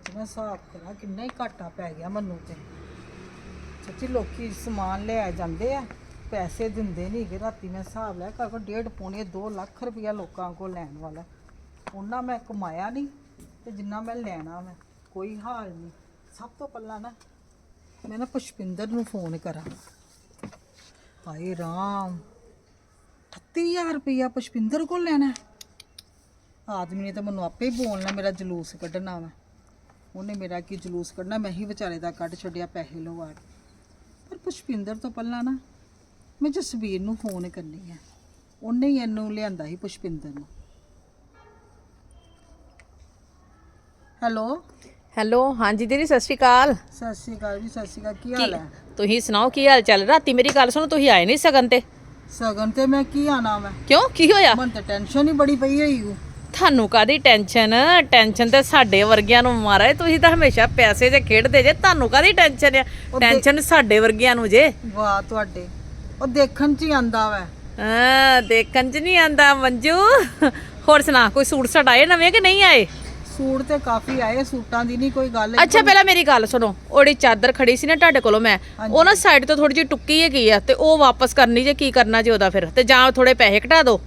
ਅੱਜ ਮੈਂ ਹਿਸਾਬ ਕਰਾਂ ਕਿੰਨਾ ਹੀ ਘਾਟਾ ਪੈ ਗਿਆ ਮੈਨੂੰ ਤੇ। ਸੱਚੀ ਲੋਕੀ ਸਮਾਨ ਲੈ ਜਾਂਦੇ ਆ, ਪੈਸੇ ਦਿੰਦੇ ਨਹੀਂ ਕਿ ਰਾਤੀ ਮੈਂ ਹਿਸਾਬ ਲੈ ਕਰ ਕੋ ਡੇਢ ਪੌਣੇ 2 ਲੱਖ ਰੁਪਇਆ ਲੋਕਾਂ ਕੋਲ ਲੈਣ ਵਾਲਾ। ਉਹਨਾਂ ਮੈਂ ਕਮਾਇਆ ਨਹੀਂ ਤੇ ਜਿੰਨਾ ਮੈਂ ਲੈਣਾ ਮੈਂ ਕੋਈ ਹਾਲ ਨਹੀਂ ਸਭ ਤੋਂ ਪਹਿਲਾਂ ਨਾ ਮੈਂ ਨਾ ਪੁਸ਼ਪਿੰਦਰ ਨੂੰ ਫੋਨ ਕਰਾਂ। ਹਾਏ ਰਾਮ 38000 ਰੁਪਇਆ ਪੁਸ਼ਪਿੰਦਰ ਕੋਲ ਲੈਣਾ। ਆਦਮੀ ਨੇ ਤਾਂ ਮੈਨੂੰ ਆਪੇ ਹੀ ਬੋਲਣਾ, ਮੇਰਾ ਜਲੂਸ ਕੱਢਣਾ ਵਾ। ਉਹਨੇ ਮੇਰਾ ਕੀ ਜਲੂਸ ਕੱਢਣਾ ਮੈਂ ਹੀ ਵਿਚਾਰੇ ਦਾ ਕੱਢ ਛੱਡਿਆ ਪੈਸੇ ਲਵਾ ਕੇ। ਪਰ ਪੁਸ਼ਪਿੰਦਰ ਤੋਂ ਪਹਿਲਾਂ ਨਾ ਮੈਂ ਜਸਵੀਰ ਨੂੰ ਫੋਨ ਕਰਨੀ ਹੈ ਉਹਨੇ ਹੀ ਇਹਨੂੰ ਲਿਆਂਦਾ ਸੀ ਪੁਸ਼ਪਿੰਦਰ ਨੂੰ। ਹੈਲੋ? ਹੈਲੋ ਹਾਂਜੀ ਦੀਦੀ ਸਤਿ ਸ਼੍ਰੀ ਅਕਾਲ। ਸਤਿ ਸ਼੍ਰੀ ਅਕਾਲ ਜੀ ਸਤਿ ਸ਼੍ਰੀ ਅਕਾਲ ਕੀ ਹਾਲ ਹੈ? ਤੁਸੀਂ ਸੁਣਾਓ ਕੀ ਹਾਲ ਚਾਲ? ਰਾਤੀ ਮੇਰੀ ਗੱਲ ਸੁਣੋ ਤੁਸੀਂ ਆਏ ਨਹੀਂ ਸਗਨ ਤੇ? ਸਗਨ ਤੇ ਮੈਂ ਕੀ ਆਣਾ ਮੈਂ ਕਿਉਂ? ਕੀ ਹੋਇਆ? ਮਨ ਤਾਂ ਟੈਨਸ਼ਨ ਹੀ ਬੜੀ ਪਈ ਹੋਈ ਓ ਤੁਹਾਨੂੰ ਕਾਦੀ ਟੈਨਸ਼ਨ? ਟੈਨਸ਼ਨ ਤੇ ਸਾਡੇ ਵਰਗਿਆਂ ਨੂੰ ਮਾਰਾ ਤੁਸੀਂ ਤਾਂ ਹਮੇਸ਼ਾ ਪੈਸੇ 'ਚ ਖੇਡਦੇ ਜੇ ਤੁਹਾਨੂੰ ਕਾਦੀ ਟੈਨਸ਼ਨ ਆ? ਟੈਨਸ਼ਨ ਸਾਡੇ ਵਰਗਿਆਂ ਨੂੰ ਜੇ। ਵਾਹ ਤੁਹਾਡੇ। ਉਹ ਦੇਖਣ ਚ ਹੀ ਆਂਦਾ ਵੈ। ਹਾਂ ਦੇਖਣ 'ਚ ਨਹੀਂ ਆਂਦਾ ਮੰਜੂ। ਹੋਰ ਸੁਣਾ ਕੋਈ ਸੂਟ ਸਾਟ ਆਏ ਨਵੇਂ ਕਿ ਨਹੀਂ ਆਏ? ਸੂਟ ਤੇ ਕਾਫੀ ਆਏ ਸੂਟਾਂ ਦੀ ਨਹੀਂ ਕੋਈ ਗੱਲ। ਅੱਛਾ ਪਹਿਲਾਂ ਮੇਰੀ ਗੱਲ ਸੁਣੋ। ਉਹਦੀ ਚਾਦਰ ਖੜੀ ਸੀ ਨਾ ਤੁਹਾਡੇ ਕੋਲੋਂ ਮੈਂ। ਉਹ ਨਾ ਸਾਈਡ ਤੋਂ ਥੋੜੀ ਜਿਹੀ ਟੁੱਕੀ ਹੈਗੀ ਆ ਤੇ ਉਹ ਵਾਪਸ ਕਰਨੀ ਜੇ ਕੀ ਕਰਨਾ ਜੇ ਉਹਦਾ ਫਿਰ? ਤੇ ਜਾਂ ਥੋੜੇ ਪੈਸੇ ਘਟਾ ਦਿਓ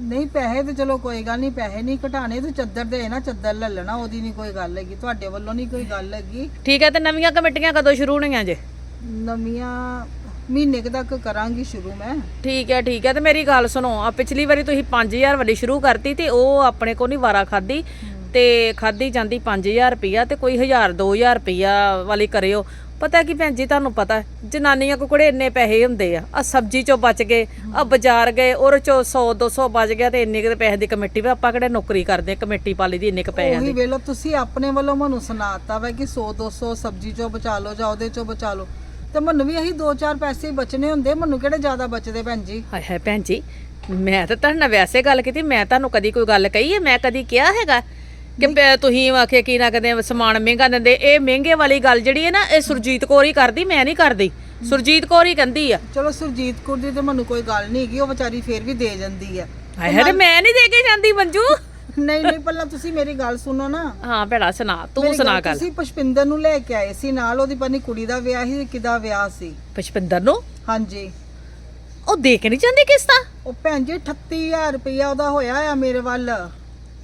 ਨਹੀਂ ਪੈਸੇ ਤੇ ਚਲੋ ਕੋਈ ਗੱਲ ਨਹੀਂ ਪੈਸੇ ਨਹੀਂ ਘਟਾਣੇ ਤੇ ਚੱਦਰ ਦੇ ਨਾ ਚੱਦਰ ਲੈ ਲੈਣਾ ਉਹਦੀ ਨਹੀਂ ਕੋਈ ਗੱਲ ਹੈਗੀ ਤੁਹਾਡੇ ਵੱਲੋਂ ਨਹੀਂ ਕੋਈ ਗੱਲ ਹੈਗੀ। ਠੀਕ ਹੈ ਤੇ ਨਵੀਆਂ ਕਮੇਟੀਆਂ ਕਦੋਂ ਸ਼ੁਰੂ ਹੋਣੀਆਂ ਜੇ? ਨਵੀਆਂ ਮਹੀਨੇ ਕੁ ਤੱਕ ਕਰਾਂਗੀ ਸ਼ੁਰੂ ਮੈਂ। ਠੀਕ ਹੈ ਠੀਕ ਹੈ ਤੇ ਮੇਰੀ ਗੱਲ ਸੁਣੋ ਆ ਪਿਛਲੀ ਵਾਰੀ ਤੁਸੀਂ 5000 ਵਾਲੀ ਸ਼ੁਰੂ ਕਰਤੀ ਤੇ ਉਹ ਆਪਣੇ ਕੋ ਨਹੀਂ ਵਾਰਾ ਖਾਦੀ ਤੇ ਖਾਦੀ ਜਾਂਦੀ 5000 ਰੁਪਿਆ ਤੇ ਕੋਈ 1000 2000 ਰੁਪਿਆ ਵਾਲੀ ਕਰਿਓ। ਪਤਾ ਕੀ ਭੈਣ ਜੀ ਤੁਹਾਨੂੰ ਪਤਾ ਜਨਾਨੀਆਂ ਕੋ ਕੋੜੇ ਇੰਨੇ ਪੈਸੇ ਹੁੰਦੇ ਆ। ਆ ਸਬਜ਼ੀ ਚੋਂ ਬਚ ਗਏ ਆ ਬਾਜ਼ਾਰ ਗਏ ਉਹਦੇ ਚੋਂ 100 200 ਬਚ ਗਿਆ ਤੇ ਇੰਨੇ ਕੁ ਪੈਸੇ ਦੀ ਕਮੇਟੀ ਵੀ ਆਪਾਂ ਕਿਹੜੇ ਨੌਕਰੀ ਕਰਦੇ ਕਮੇਟੀ ਪਾਲੀ ਦੀ ਇੰਨੇ ਕੁ ਪੈਸੇ ਉਹੀ ਵੇਲੋ ਤੁਸੀਂ ਆਪਣੇ ਵੱਲੋਂ ਮੈਨੂੰ ਸੁਣਾਤਾ ਵਾ ਕਿ 100 200 ਸਬਜ਼ੀ ਚੋਂ ਬਚਾ ਲਓ ਜਾਂ ਉਹਦੇ ਚੋਂ ਬਚਾ ਲਓ। ਤੇ ਮੈਨੂੰ ਵੀ ਇਹੀ 2-4 ਪੈਸੇ ਹੀ ਬਚਨੇ ਹੁੰਦੇ ਮੈਨੂੰ ਕਿਹੜੇ ਜ਼ਿਆਦਾ ਬਚਦੇ ਭੈਣ ਜੀ? ਹਾਏ ਹਾਏ ਭੈਣ ਜੀ ਮੈਂ ਤਾਂ ਤੁਹਾਡੇ ਨਾਲ ਵੈਸੇ ਗੱਲ ਕੀਤੀ ਮੈਂ ਤੁਹਾਨੂੰ ਕਦੀ ਕੋਈ ਗੱਲ ਕਹੀ ਹੈ? ਮੈਂ ਕਦੀ ਕਿਹਾ ਹੈਗਾ? ਕਿ ਪ- ਤੁਸੀਂ ਆਖੇ ਕੀ ਨਾ ਕਦੇ ਸਮਾਨ ਮਹਿੰਗਾ ਦਿੰਦੇ। ਇਹ ਮਹਿੰਗੇ ਵਾਲੀ ਗੱਲ ਜਿਹੜੀ ਹੈ ਨਾ ਇਹ ਸੁਰਜੀਤ ਕੌਰ ਹੀ ਕਰਦੀ ਮੈਂ ਨਹੀਂ ਕਰਦੀ। ਸੁਰਜੀਤ ਕੌਰ ਹੀ ਕਹਿੰਦੀ ਆ। ਚਲੋ ਸੁਰਜੀਤ ਕੌਰ ਦੀ ਤੇ ਮੈਨੂੰ ਕੋਈ ਗੱਲ ਨਹੀਂ ਹੈਗੀ ਉਹ ਵਿਚਾਰੀ ਫੇਰ ਵੀ ਦੇ ਜਾਂਦੀ ਹੈ ਹਾਏ ਹਾਏ ਮੈਂ ਨਹੀਂ ਦੇ ਕੇ ਜਾਂਦੀ ਮੰਜੂ। ਨਹੀਂ ਨਹੀਂ ਪਹਿਲਾਂ ਤੁਸੀਂ ਮੇਰੀ ਗੱਲ ਸੁਣੋ ਨਾ। ਹਾਂ ਭੈਣਾ ਸੁਣਾ ਤੂੰ ਮੇਰੀ ਸੁਣਾ ਗੱਲ, ਤੁਸੀਂ ਪੁਸ਼ਪਿੰਦਰ ਨੂੰ ਲੈ ਕੇ ਆਏ ਸੀ ਨਾਲ ਉਹਦੀ ਪਨੀ ਕੁੜੀ ਦਾ ਵਿਆਹ ਸੀ ਕਿਦਾ ਵਿਆਹ ਸੀ? ਪੁਸ਼ਪਿੰਦਰ ਨੂੰ? ਹਾਂਜੀ। ਉਹ ਦੇ ਕੇ ਨਹੀਂ ਜਾਂਦੀ ਕਿਸ਼ਤਾਂ? ਉਹ ਭੈਣ ਜੀ 38000 ਰੁਪਇਆ ਉਹਦਾ ਹੋਇਆ ਆ ਮੇਰੇ ਵੱਲ।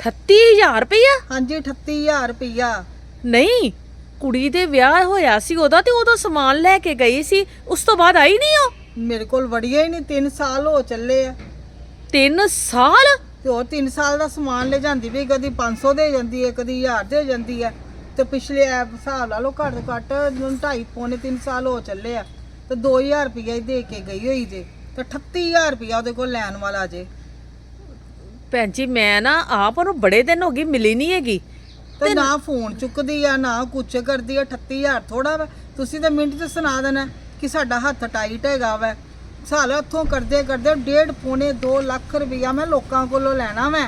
38000 ਰੁਪਇਆ ਹਾਂਜੀ 38000 ਰੁਪਇਆ ਨਹੀਂ ਕੁੜੀ ਦੇ ਵਿਆਹ ਹੋਇਆ ਸੀ ਉਹਦਾ ਤੇ ਉਦੋਂ ਸਮਾਨ ਲੈ ਕੇ ਗਈ ਸੀ ਉਸ ਤੋਂ ਬਾਅਦ ਆਈ ਨਹੀਂ ਉਹ? ਮੇਰੇ ਕੋਲ ਵੜੀਆ ਹੀ ਨਹੀਂ 3 ਸਾਲ ਹੋ ਚੱਲੇ ਆ। 3 ਸਾਲ? ਤੇ ਹੋਰ 3 ਸਾਲ ਦਾ ਸਮਾਨ ਲੈ ਜਾਂਦੀ ਵੀ ਕਦੀ 500 ਦੇ ਜਾਂਦੀ ਹੈ ਕਦੀ 1000 ਦੇ ਜਾਂਦੀ ਹੈ। ਤੇ ਪਿਛਲੇ ਐਪ ਹਿਸਾਬ ਲਾ ਲਓ ਘੱਟ ਤੋਂ ਘੱਟ 2.5 ਪੌਣੇ 3 ਸਾਲ ਹੋ ਚੱਲੇ ਆ। ਤੇ 2000 ਰੁਪਇਆ ਹੀ ਦੇ ਕੇ ਗਈ ਹੋਈ ਜੇ। ਤੇ 38000 ਰੁਪਇਆ ਉਹਦੇ ਕੋਲ ਲੈਣ ਵਾਲਾ ਜੇ। ਭੈਣ ਜੀ ਮੈਂ ਨਾ ਆਪ ਉਹਨੂੰ ਬੜੇ ਦਿਨ ਹੋ ਗਏ ਮਿਲੀ ਨਹੀਂ ਹੈਗੀ। ਤੇ ਨਾ ਫੋਨ ਚੁੱਕਦੀ ਆ ਨਾ ਕੁਛ ਕਰਦੀ ਆ 38000 ਥੋੜਾ ਵਾ। ਤੁਸੀਂ ਤਾਂ ਮਿੰਟ 'ਚ ਸੁਣਾ ਦੇਣਾ ਕਿ ਸਾਡਾ ਹੱਥ ਟਾਈਟ ਹੈਗਾ ਵਾ। ਸਾਲ ਉੱਥੋਂ ਕਰਦੇ ਕਰਦੇ ਡੇਢ ਪੌਣੇ 2 ਲੱਖ ਰੁਪਇਆ ਮੈਂ ਲੋਕਾਂ ਕੋਲੋਂ ਲੈਣਾ ਮੈਂ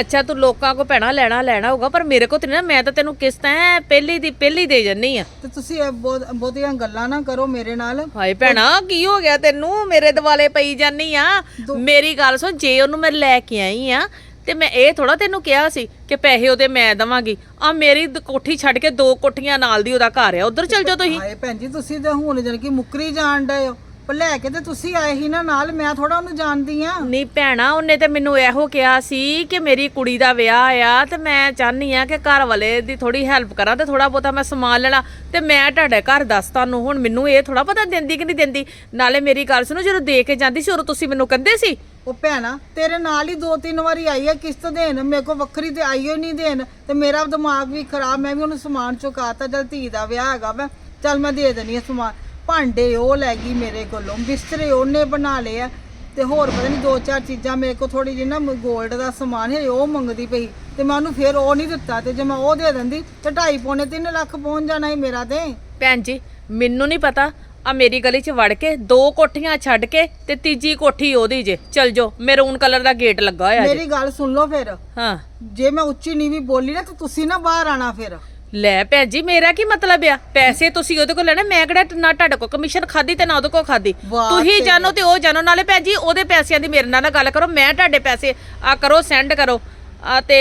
ਅੱਛਾ ਤੂੰ ਲੋਕਾਂ ਕੋ ਭੈਣਾ ਲੈਣਾ ਲੈਣਾ ਹੋਊਗਾ ਪਰ ਮੇਰੇ ਕੋ ਤੇ ਨਾ ਮੈਂ ਤਾਂ ਤੈਨੂੰ ਕਿਸ਼ਤ ਐ ਪਹਿਲੀ ਦੀ ਪਹਿਲੀ ਦੇ ਜੰਨੀ ਆ। ਤੇ ਤੁਸੀਂ ਇਹ ਬਹੁਤ ਬਹੁਤੀਆਂ ਗੱਲਾਂ ਨਾ ਕਰੋ ਮੇਰੇ ਨਾਲ। ਹਾਏ ਭੈਣਾ ਕੀ ਹੋ ਗਿਆ ਤੈਨੂੰ? ਮੇਰੇ ਦਿਵਾਲੇ ਪਈ ਜਾਨੀ ਆ। ਮੇਰੀ ਗੱਲ ਸੁਣ ਜੇ ਉਹਨੂੰ ਮੈਂ ਲੈ ਕੇ ਆਈ ਆ ਤੇ ਮੈਂ ਇਹ ਥੋੜਾ ਤੈਨੂੰ ਕਿਹਾ ਸੀ ਕਿ ਪੈਸੇ ਉਹਦੇ ਮੈਂ ਦਵਾਂਗੀ। ਆ ਮੇਰੀ ਦ- ਕੋਠੀ ਛੱਡ ਕੇ ਦੋ ਕੋਠੀਆਂ ਨਾਲ ਦੀ ਉਹਦਾ ਘਰ ਆ। ਉਧਰ ਚਲ ਜਾਓ ਤੁਸੀਂ। ਹਾਏ ਭੈਣ ਜੀ ਤੁਸੀਂ ਤਾਂ ਹੁਣ ਜਨ ਕਿ ਮੁੱਕਰੀ ਜਾਣ ਡਏ ਹੋ। ਪਰ ਲੈ ਕੇ ਤੇ ਤੁਸੀਂ ਆਏ ਹੀ ਨਾ ਨਾਲ ਮੈਂ ਥੋੜਾ ਉਹਨੂੰ ਜਾਣਦੀ ਆ ਨਹੀਂ ਭੈਣਾ ਉਹਨੇ ਤੇ ਮੈਨੂੰ ਇਹੋ ਕਿਹਾ ਸੀ ਕਿ ਮੇਰੀ ਕੁੜੀ ਦਾ ਵਿਆਹ ਆ ਤੇ ਮੈਂ ਚਾਹਨੀ ਆ ਕਿ ਘਰ ਵਾਲੇ ਦੀ ਥੋੜੀ ਹੈਲਪ ਕਰਾਂ ਤੇ ਥੋੜਾ ਬਹੁਤਾ ਮੈਂ ਸਮਾਨ ਲੈਣਾ। ਤੇ ਮੈਂ ਤੁਹਾਡੇ ਘਰ ਦੱਸ ਤੁਹਾਨੂੰ ਹੁਣ ਮੈਨੂੰ ਇਹ ਥੋੜਾ ਪਤਾ ਦਿੰਦੀ ਕਿ ਨਹੀਂ ਦਿੰਦੀ? ਨਾਲੇ ਮੇਰੀ ਗੱਲ ਸੁਣੋ ਜਦੋਂ ਦੇ ਕੇ ਜਾਂਦੀ ਸੀ ਉਦੋਂ ਤੁਸੀਂ ਮੈਨੂੰ ਕਹਿੰਦੇ ਸੀ? ਉਹ ਭੈਣਾ ਤੇਰੇ ਨਾਲ ਹੀ ਦੋ ਤਿੰਨ ਵਾਰੀ ਆਈ ਹੈ ਕਿਸ਼ਤ ਦੇਣ ਮੇਰੇ ਕੋ ਵੱਖਰੀ ਤੇ ਆਈ ਹੋਈ ਨਹੀਂ ਦੇਣ ਤੇ ਮੇਰਾ ਦਿਮਾਗ ਵੀ ਖਰਾਬ ਮੈਂ ਵੀ ਉਹਨੂੰ ਸਮਾਨ ਚੁਕਾਤਾ ਜਦ ਧੀ ਦਾ ਵਿਆਹ ਹੈਗਾ ਵਾ ਚੱਲ ਮੈਂ ਦੇ ਦੇਣੀ ਆ ਸਮਾਨ। ਭਾਂਡੇ ਉਹ ਲੈ ਗਈ ਮੇਰੇ ਕੋਲੋਂ ਬਿਸਤਰੇ ਉਹਨੇ ਬਣਾ ਲਏ ਆ। ਤੇ ਹੋਰ ਪਤਾ ਨਹੀਂ ਦੋ ਚਾਰ ਚੀਜ਼ਾਂ ਮੇਰੇ ਕੋ ਥੋੜੀ ਜਿਹੀ ਨਾ 골ਡ ਦਾ ਸਮਾਨ ਹੈ ਉਹ ਮੰਗਦੀ ਪਈ। ਤੇ ਮੈਂ ਉਹਨੂੰ ਫਿਰ ਉਹ ਨਹੀਂ ਦਿੱਤਾ ਤੇ ਜੇ ਮੈਂ ਉਹ ਦੇ ਦਿੰਦੀ ਤੇ 2.5 ਪੌਣੇ 3 ਲੱਖ ਪਹੁੰਚ ਜਾਣਾ ਸੀ ਮੇਰਾ ਤੇ। ਭੈਣ ਜੀ ਮੈਨੂੰ ਨਹੀਂ ਪਤਾ ਆ ਮੇਰੀ ਗਲੀ 'ਚ ਵੜ ਕੇ ਦੋ ਕੋਠੀਆਂ ਛੱਡ ਕੇ ਤੇ ਤੀਜੀ ਕੋਠੀ ਉਹਦੀ ਜੇ। ਚਲ ਜਾਓ ਮੈਰੂਨ ਕਲਰ ਦਾ ਗੇਟ ਲੱਗਾ ਹੋਇਆ ਜੇ। ਮੇਰੀ ਗੱਲ ਸੁਣ ਲਓ ਫਿਰ। ਹਾਂ। ਜੇ ਮੈਂ ਉੱਚੀ ਨੀਵੀਂ ਬੋਲੀ ਨਾ ਤੇ ਤੁਸੀਂ ਨਾ ਬਾਹਰ ਆਣਾ ਫਿਰ। ਲੈ ਭੈਣ ਜੀ ਮੇਰਾ ਕੀ ਮਤਲਬ ਆ? ਪੈਸੇ ਤੁਸੀਂ ਉਹਦੇ ਕੋਲ ਲੈਣੇ ਮੈਂ ਕਿਹੜਾ ਨਾ ਤੁਹਾਡੇ ਕੋਲ ਕਮਿਸ਼ਨ ਖਾਦੀ ਤੇ ਨਾ ਉਹਦੇ ਕੋਲ ਖਾਦੀ ਵਾਹ ਤੁਸੀਂ ਤੇਰੇ। ਜਾਣੋ ਤੇ ਉਹ ਜਾਣੋ ਨਾਲੇ ਭੈਣ ਜੀ ਉਹਦੇ ਪੈਸਿਆਂ ਦੀ ਮੇਰੇ ਨਾਲ ਨਾ ਗੱਲ ਕਰੋ ਮੈਂ ਤੁਹਾਡੇ ਪੈਸੇ ਆ ਕਰੋ ਸੈਂਡ ਕਰੋ। ਆ ਤੇ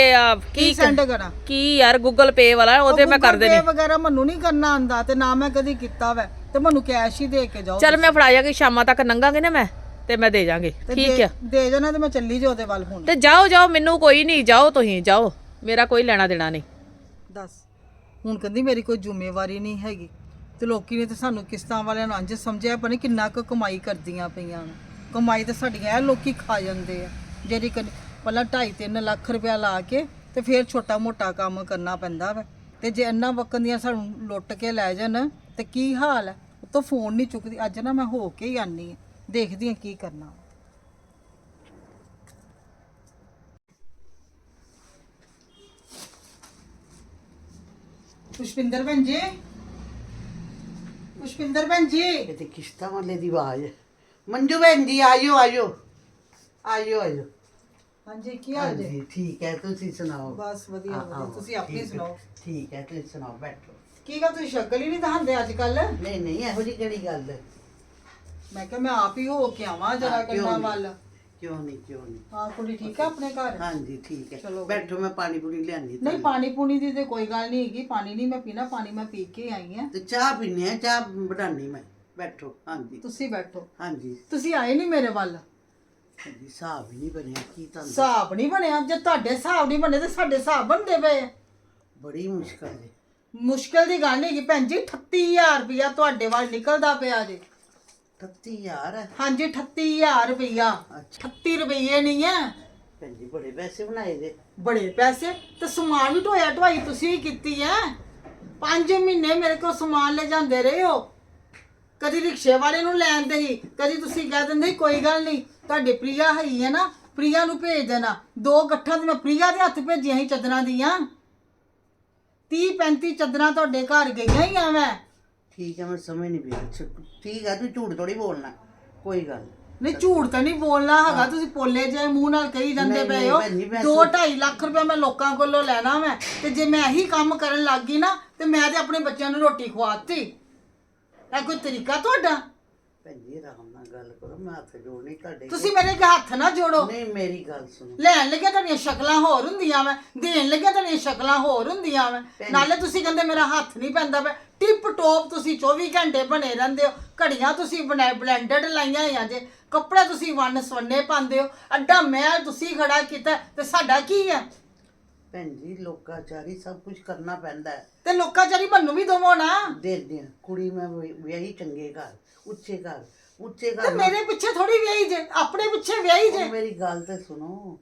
ਕੀ ਕੀ ਸੈਂਡ ਕਰਾਂ? ਕੀ ਯਾਰ ਗੂਗਲ ਪੇ ਵਾਲਾ ਉਹਦੇ ਮੈਂ ਕਰ ਦੇਣੀ ਵਗੈਰਾ ਮੈਨੂੰ ਨਹੀਂ ਕਰਨਾ ਆਂਦਾ ਤੇ ਨਾ ਮੈਂ ਕਦੀ ਕੀਤਾ ਵੈ। ਤੇ ਮੈਨੂੰ ਕੈਸ਼ ਹੀ ਦੇ ਕੇ ਜਾਓ ਚੱਲ ਮੈਂ ਫੜਾ ਜਾਗੀ ਸ਼ਾਮਾਂ ਤੱਕ ਨੰਗਾਂਗੇ ਨਾ ਮੈਂ ਤੇ ਮੈਂ ਦੇ ਜਾਾਂਗੇ। ਤੇ ਠੀਕ ਦੇ- ਆ। ਦੇ ਜਾਣਾ ਤੇ ਮੈਂ ਚੱਲੀ ਜਾ ਉਹਦੇ ਵੱਲ ਹੁਣ। ਤੇ ਜਾਓ ਜਾਓ ਮੈਨੂੰ ਕੋਈ ਨਹੀਂ ਜਾਓ ਤੁਸੀਂ ਜਾਓ। ਮੇਰਾ ਕੋਈ ਲੈਣਾ ਦੇਣਾ ਨਹੀਂ। ਦੱਸ। ਹੁਣ ਕਹਿੰਦੀ ਮੇਰੀ ਕੋਈ ਜ਼ਿੰਮੇਵਾਰੀ ਨਹੀਂ ਹੈਗੀ। ਤੇ ਲੋਕੀ ਨੇ ਤੇ ਸਾਨੂੰ ਕਿਸ਼ਤਾਂ ਵਾਲਿਆਂ ਨੂੰ ਅੰਜ ਸਮਝਿਆ, ਪਤਾ ਨੀ ਕਿੰਨਾ ਕੁ ਕਮਾਈ ਕਰਦੀਆਂ ਪਈਆਂ ਨੇ। ਕਮਾਈ ਤਾਂ ਸਾਡੀਆਂ, ਇਹ ਲੋਕੀ ਖਾ ਜਾਂਦੇ ਆ। ਜਿਹੜੀ ਕਦੀ ਪਹਿਲਾਂ 2.5 3 ਲੱਖ ਰੁਪਇਆ ਲਾ ਕੇ ਤੇ ਫਿਰ ਛੋਟਾ ਮੋਟਾ ਕੰਮ ਕਰਨਾ ਪੈਂਦਾ ਵਾ। ਤੇ ਜੇ ਇੰਨਾ ਵਕਨ ਦੀਆਂ ਸਾਨੂੰ ਲੁੱਟ ਕੇ ਲੈ ਜਾਣ, ਤੇ ਕੀ ਹਾਲ ਹੈ ਉਤੋਂ ਫੋਨ ਨਹੀਂ ਚੁੱਕਦੀ। ਅੱਜ ਨਾ ਮੈਂ ਹੋ ਕੇ ਹੀ ਆਨੀ ਆ। ਦੇਖਦੀ ਆ ਕੀ ਕਰਨਾ ਪੁਸ਼ਪਿੰਦਰ ਭੈਣ ਜੀ। ਪੁਸ਼ਪਿੰਦਰ ਭੈਣ ਜੀ। ਇਹ ਤੇ ਕਿਸ਼ਤਾਂ ਵਾਲੇ ਦੀ ਆਵਾਜ਼ ਹੈ। ਮੰਜੂ ਭੈਣ ਜੀ ਆਇਓ ਆਇਓ। ਆਇਓ ਆਇਓ। ਹਾਂਜੀ ਕੀ ਹਾਲ ਜੀ? ਹਾਂਜੀ ਠੀਕ ਹੈ ਤੁਸੀਂ ਸੁਣਾਓ? ਬਸ ਵਧੀਆ ਹਾਂ, ਵਧੀਆ। ਹਾਂ, ਤੁਸੀਂ ਆਪਣੀ ਠੀਕ ਹੈ, ਸੁਣਾਓ? ਠੀਕ ਹੈ ਤੁਸੀਂ ਸੁਣਾਓ ਬੈਠੋ। ਕੀ ਗੱਲ ਤੁਸੀਂ ਸ਼ਕਲ ਹੀ ਨਹੀਂ ਦਿਖਾਉਂਦੇ ਅੱਜ ਕੱਲ ਨਹੀਂ ਨਹੀਂ ਇਹੋ ਜੀ ਕਿਹੜੀ ਗੱਲ ਹੈ? ਮੈਂ ਕਿਹਾ ਮੈਂ ਆਪ ਹੀ ਹੋ ਕੇ ਆਵਾਂ ਜਰਾ ਹਾਂ, ਕਿਉਂ ਕੰਨਾਂ ਨਹੀਂ? ਵੱਲ। ਕਿਉਂ ਨਹੀਂ ਕਿਉਂ ਨਹੀਂ? ਹਾਂ ਕੁੜੀ ਠੀਕ ਹੈ ਆਪਣੇ ਘਰ? ਹਾਂਜੀ ਠੀਕ ਹੈ। ਚਲੋ। ਬੈਠੋ ਮੈਂ ਪਾਣੀ ਪੂਰੀ ਲਿਆਂਦੀ ਨਹੀਂ ਪਾਣੀ ਪੂਣੀ ਦੀ ਤੇ ਕੋਈ ਗੱਲ ਨਹੀਂ ਹੈਗੀ ਪਾਣੀ ਨਹੀਂ ਮੈਂ ਪੀਣਾ ਪਾਣੀ ਮੈਂ ਪੀ ਕੇ ਆਈ ਆ ਤੇ ਚਾਹ ਪੀਨੇ ਆ ਚਾਹ ਬਣਾਉਣੀ ਮੈਂ। ਬੈਠੋ ਹਾਂਜੀ। ਤੁਸੀਂ ਬੈਠੋ। ਹਾਂਜੀ। ਤੁਸੀਂ ਆਏ ਨਹੀਂ ਮੇਰੇ ਵੱਲ? ਹਾਂਜੀ ਹਿਸਾਬ ਹੀ ਨਹੀਂ ਬਣਿਆ ਕੀ ਤੁਹਾਨੂੰ? ਹਿਸਾਬ ਨਹੀਂ ਬਣਿਆ ਜੇ ਤੁਹਾਡੇ ਹਿਸਾਬ ਨਹੀਂ ਬਣੇ ਤੇ ਸਾਡੇ ਹਿਸਾਬ ਬਣਦੇ ਪਏ ਆ। ਬੜੀ ਮੁਸ਼ਕਲ ਹੈ ਮੁਸ਼ਕਿਲ ਦੀ ਗੱਲ ਨਹੀਂ ਹੈਗੀ ਭੈਣ ਜੀ 38000 ਰੁਪਇਆ ਤੁਹਾਡੇ ਵੱਲ ਨਿਕਲਦਾ ਪਿਆ ਜੇ। 38000 ਹੈ ਹਾਂਜੀ 38000 ਰੁਪਇਆ ਅੱਛਾ। 38 ਰੁਪਏ ਨਹੀਂ ਹੈ ਭੈਣ ਜੀ ਬੜੇ ਪੈਸੇ ਬਣਾਏ ਜੇ। ਬੜੇ ਪੈਸੇ। ਤੇ ਸਮਾਨ ਵੀ ਢੋਇਆ ਢਵਾਈ ਤੁਸੀਂ ਹੀ ਕੀਤੀ ਹੈ ਪੰਜ ਮਹੀਨੇ ਮੇਰੇ ਕੋਲ ਸਮਾਨ ਲੈ ਜਾਂਦੇ ਰਹੇ ਹੋ ਕਦੀ ਰਿਕਸ਼ੇ ਵਾਲੇ ਨੂੰ ਲੈਣ ਦੇ ਹੀ ਕਦੀ ਤੁਸੀਂ ਕਹਿ ਦਿੰਦੇ ਸੀ, ਕੋਈ ਗੱਲ ਨਹੀਂ। ਤੁਹਾਡੇ ਪ੍ਰਿਆ ਹੈਗੀ ਹੈ ਨਾ ਪ੍ਰਿਆ ਨੂੰ ਭੇਜ ਦੇਣਾ। ਦੋ ਗੱਠਾਂ ਤੇ ਮੈਂ ਪ੍ਰਿਆ ਦੇ ਹੱਥ ਭੇਜੀਆਂ ਸੀ ਚਾਦਰਾਂ ਦੀਆਂ। 30 35 ਚਾਦਰਾਂ ਤੁਹਾਡੇ ਘਰ ਗਈਆਂ ਹੀ ਆ ਮੈਂ। ਠੀਕ ਹੈ ਮੈਂ ਸਮਝ ਨਹੀਂ ਪਿਆ ਅੱਛਾ ਠੀਕ ਹੈ ਤੂੰ ਝੂਠ ਥੋੜੀ ਬੋਲਣਾ। ਕੋਈ ਗੱਲ। ਨਹੀਂ। ਝੂਠ ਤਾਂ ਨਹੀਂ ਬੋਲਣਾ ਹੈਗਾ। ਤੁਸੀਂ ਪੋਲੇ ਜੇ ਮੂੰਹ ਨਾਲ ਕਹੀ ਜਾਂਦੇ ਨਹੀਂ, ਪਏ ਹੋ। ਭੈਣ ਜੀ, ਮੈਂ 2.5 ਲੱਖ ਰੁਪਏ ਮੈਂ ਲੋਕਾਂ ਕੋਲੋਂ ਲੈਣਾ ਮੈਂ ਤੇ ਜੇ ਮੈਂ ਇਹੀ ਕੰਮ ਕਰਨ ਲੱਗ ਗਈ ਨਾ ਤੇ ਮੈਂ ਤੇ ਆਪਣੇ ਬੱਚਿਆਂ ਨੂੰ ਰੋਟੀ ਖਵਾਤੀ। ਇਹ ਕੋਈ ਤਰੀਕਾ ਤੁਹਾਡਾ? ਭੈਣ ਜੀ ਆਰਾਮ ਗੱਲ ਕਰੋ ਮੈਂ ਹੱਥ ਜੋੜਨੀ ਤੁਹਾਡੇ ਤੁਸੀਂ ਮੇਰੇ ਅੱਗੇ ਹੱਥ ਨਾ ਜੋੜੋ। ਨਹੀਂ ਮੇਰੀ ਗੱਲ ਸੁਣੋ। ਲੈਣ ਲੱਗਿਆ ਤੁਹਾਡੀਆਂ ਸ਼ਕਲਾਂ ਹੋਰ ਹੁੰਦੀਆਂ ਮੈਂ ਦੇਣ ਲੱਗਿਆ ਤੁਹਾਡੀਆਂ ਸ਼ਕਲਾਂ ਹੋਰ ਹੁੰਦੀਆਂ ਮੈਂ ਨਾਲੇ ਤੁਸੀਂ ਕਹਿੰਦੇ ਮੇਰਾ ਹੱਥ ਨਹੀਂ ਪੈਂਦਾ ਪਿਆ। ਟਿਪ ਟੋਪ ਤੁਸੀਂ 24 ਘੰਟੇ ਬਣੇ ਰਹਿੰਦੇ ਹੋ। ਘੜੀਆਂ ਤੁਸੀਂ ਬਣਾ ਬਲੈਂਡਡ ਲਾਈਆਂ ਹੋਈਆਂ ਜੇ। ਕੱਪੜੇ ਤੁਸੀਂ ਵੰਨ ਸਵੰਨੇ ਪਾਉਂਦੇ ਹੋ। ਅੱਡਾ ਮਹਿਲ ਤੁਸੀਂ ਖੜਾ ਕੀਤਾ ਤੇ ਸਾਡਾ ਕੀ ਹੈ? ਭੈਣ ਜੀ ਲੋਕਾਚਾਰੀ ਸਭ ਕੁਝ ਕਰਨਾ ਪੈਂਦਾ ਹੈ। ਤੇ ਲੋਕਾਂ ਚਾਰੀ ਮੈਨੂੰ ਵੀ ਦਵੋ ਨਾ ਦੇ ਦੇ ਕੁੜੀ ਮੈਂ ਵਿ- ਵਿਆਹੀ ਚੰਗੇ ਘਰ ਉੱਚੇ ਘਰ। ਉੱਚੇ ਤੇ ਘਰ ਮੇਰੇ ਪਿੱਛੇ ਥੋੜੀ ਵਿਆਹੀ ਜੇ ਆਪਣੇ ਪਿੱਛੇ ਵਿਆਹੀ ਜੇ। ਉਹ ਮੇਰੀ ਗੱਲ ਤੇ ਸੁਣੋ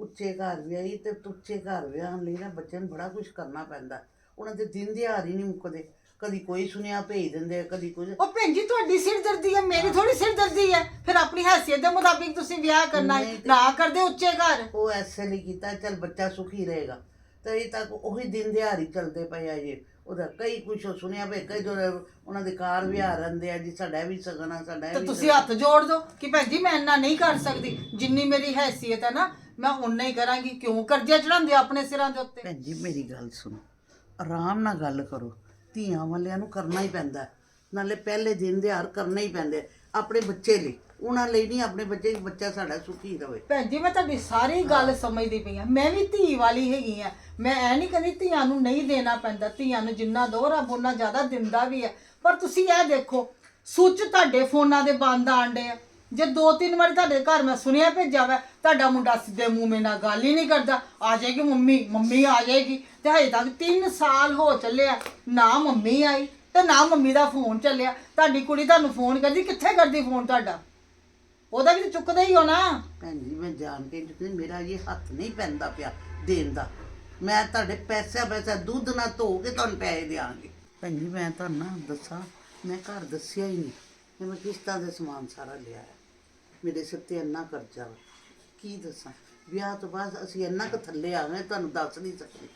ਉੱਚੇ ਘਰ ਵਿਆਹੀ ਤੇ ਉੱਚੇ ਘਰ ਵਿਆਹਣ ਲਈ ਨਾ ਬੱਚੇ ਨੂੰ ਬੜਾ ਕੁਝ ਕਰਨਾ ਪੈਂਦਾ। ਉਹਨਾਂ ਦੇ ਦਿਨ ਦਿਹਾੜ ਨਹੀਂ ਮੁੱਕਦੇ। ਕਦੀ ਕੋਈ ਸੁਨੇਹਾ ਭੇਜ ਦਿੰਦੇ ਆ, ਕਦੀ ਕੁਝ। ਉਹ ਭੈਣ ਜੀ ਤੁਹਾਡੀ ਸਿਰਦਰਦੀ ਹੈ ਮੇਰੀ ਥੋੜੀ ਸਿਰਦਰਦੀ ਹੈ। ਫਿਰ ਆਪਣੀ ਹੈਸੀਅਤ ਦੇ ਮੁਤਾਬਿਕ ਤੁਸੀਂ ਵਿਆਹ ਕਰਨਾ ਹੈ। ਨਹੀਂ ਤੇ- ਨਾ ਕਰਦੇ ਉੱਚੇ ਘਰ। ਉਹ ਐਸੇ ਲਈ ਕੀਤਾ ਚਲ ਬੱਚਾ ਸੁਖੀ ਰਹੇਗਾ। ਤੇ ਇਹ ਤੱਕ ਉਹੀ ਦਿਨ ਦਿਹਾੜੀ ਚੱਲਦੇ ਪਏ ਆ ਜੀ ਉਹਦਾ ਕਈ ਕੁਛ ਸੁਣਿਆ ਵੇ ਕਈ ਜੋ ਉਹਨਾਂ ਦੇ ਕਾਰ ਵਿਹਾਰ ਰਹਿੰਦੇ ਆ ਜੀ ਸਾਡਾ ਇਹ ਵੀ ਸਗਣਾ ਸਾਡਾ ਇਹ ਤੇ ਵੀ ਤੁਸੀਂ ਹੱਥ ਜੋੜ ਦਿਓ ਕਿ ਭੈਣ ਜੀ ਮੈਂ ਇੰਨਾ ਨਹੀਂ ਕਰ ਸਕਦੀ ਜਿੰਨੀ ਮੇਰੀ ਹੈਸੀਅਤ ਹੈ ਨਾ ਮੈਂ ਉਨਾ ਹੀ ਕਰਾਂਗੀ ਕਿਉਂ ਕਰਜ਼ੇ ਚੜਾਉਂਦੇ ਹੋ ਆਪਣੇ ਸਿਰਾਂ ਦੇ ਉੱਤੇ? ਭੈਣ ਜੀ ਮੇਰੀ ਗੱਲ ਸੁਣੋ ਆਰਾਮ ਨਾਲ ਗੱਲ ਕਰੋ ਧੀਆਂ ਵਾਲਿਆਂ ਨੂੰ ਕਰਨਾ ਹੀ ਪੈਂਦਾ। ਨਾਲੇ ਪਹਿਲੇ ਦਿਨ ਦਿਹਾੜ ਕਰਨੇ ਹੀ ਪੈਂਦੇ। ਆ, ਆਪਣੇ ਬੱਚੇ ਲਈ। ਉਹਨਾਂ ਲਈ ਨਹੀਂ ਆਪਣੇ ਬੱਚੇ ਬੱਚਾ ਸਾਡਾ ਸੁਖੀ ਰਵੇ। ਭੈਣ ਜੀ ਮੈਂ ਤੁਹਾਡੀ ਸਾਰੀ ਗੱਲ ਸਮਝਦੀ ਪਈ ਆ ਮੈਂ ਵੀ ਧੀ ਵਾਲੀ ਹੈਗੀ ਆ ਮੈਂ ਐ ਨਹੀਂ ਕਹਿੰਦੀ ਧੀਆਂ ਨੂੰ ਨਹੀਂ ਦੇਣਾ ਪੈਂਦਾ। ਧੀਆਂ ਨੂੰ ਜਿੰਨਾ ਦੋ ਰੱਬ ਉਹਨਾਂ ਜ਼ਿਆਦਾ ਦਿੰਦਾ ਵੀ ਹੈ। ਪਰ ਤੁਸੀਂ ਇਹ ਦੇਖੋ ਸੁੱਚ ਤੁਹਾਡੇ ਫੋਨਾਂ ਦੇ ਬੰਦ ਆਂਡੇ ਆ। ਜੇ ਦੋ ਤਿੰਨ ਵਾਰੀ ਤੁਹਾਡੇ ਘਰ ਮੈਂ ਸੁਣਿਆ ਭੇਜਿਆ ਵਾ ਤੁਹਾਡਾ ਮੁੰਡਾ ਸਿੱਧੇ ਮੂੰਹ ਮੇ ਨਾਲ ਗੱਲ ਹੀ ਨਹੀਂ ਕਰਦਾ। ਆ ਜਾਏਗੀ ਮੰਮੀ ਮੰਮੀ ਆ ਜਾਏਗੀ। ਤੇ ਹਜੇ ਤੱਕ 3 ਸਾਲ ਹੋ ਚੱਲਿਆ ਨਾ ਮੰਮੀ ਆਈ ਤੇ ਨਾ ਮੰਮੀ ਦਾ ਫੋਨ ਚੱਲਿਆ। ਤੁਹਾਡੀ ਕੁੜੀ ਤੁਹਾਨੂੰ ਫੋਨ ਕਰਦੀ, ਕਿੱਥੇ ਕਰਦੀ ਫੋਨ ਤੁਹਾਡਾ? ਉਹਦਾ ਵੀ ਤਾਂ ਚੁੱਕਦਾ ਹੀ ਹੋ ਭੈਣ ਜੀ, ਮੈਂ ਜਾਣ ਕੇ ਜਿੱਤੇ ਮੇਰਾ ਇਹ ਹੱਥ ਨਹੀਂ ਪੈਂਦਾ ਪਿਆ ਦੇਣ ਦਾ। ਮੈਂ ਤੁਹਾਡੇ ਪੈਸਾ ਪੈਸਾ ਦੁੱਧ ਨਾ ਧੋ ਕੇ ਤੁਹਾਨੂੰ ਪੈਸੇ ਦਿਆਂਗੀ। ਭੈਣ ਜੀ, ਮੈਂ ਤੁਹਾਨੂੰ ਨਾ ਦੱਸਾਂ, ਮੈਂ ਘਰ ਦੱਸਿਆ ਹੀ ਨਹੀਂ। ਕਿ ਮੈਂ ਕਿਸ਼ਤਾਂ ਦੇ ਸਮਾਨ ਸਾਰਾ ਲਿਆ ਹੈ। ਮੇਰੇ ਸਿਰ ਤੇ ਇੰਨਾ ਕਰਜ਼ਾ ਵਾ। ਕੀ ਦੱਸਾਂ? ਵਿਆਹ ਤੋਂ ਬਾਅਦ ਅਸੀਂ ਇੰਨਾ ਕੁ ਥੱਲੇ ਆ ਗਏ, ਤੁਹਾਨੂੰ ਦੱਸ ਨਹੀਂ ਸਕਦੇ।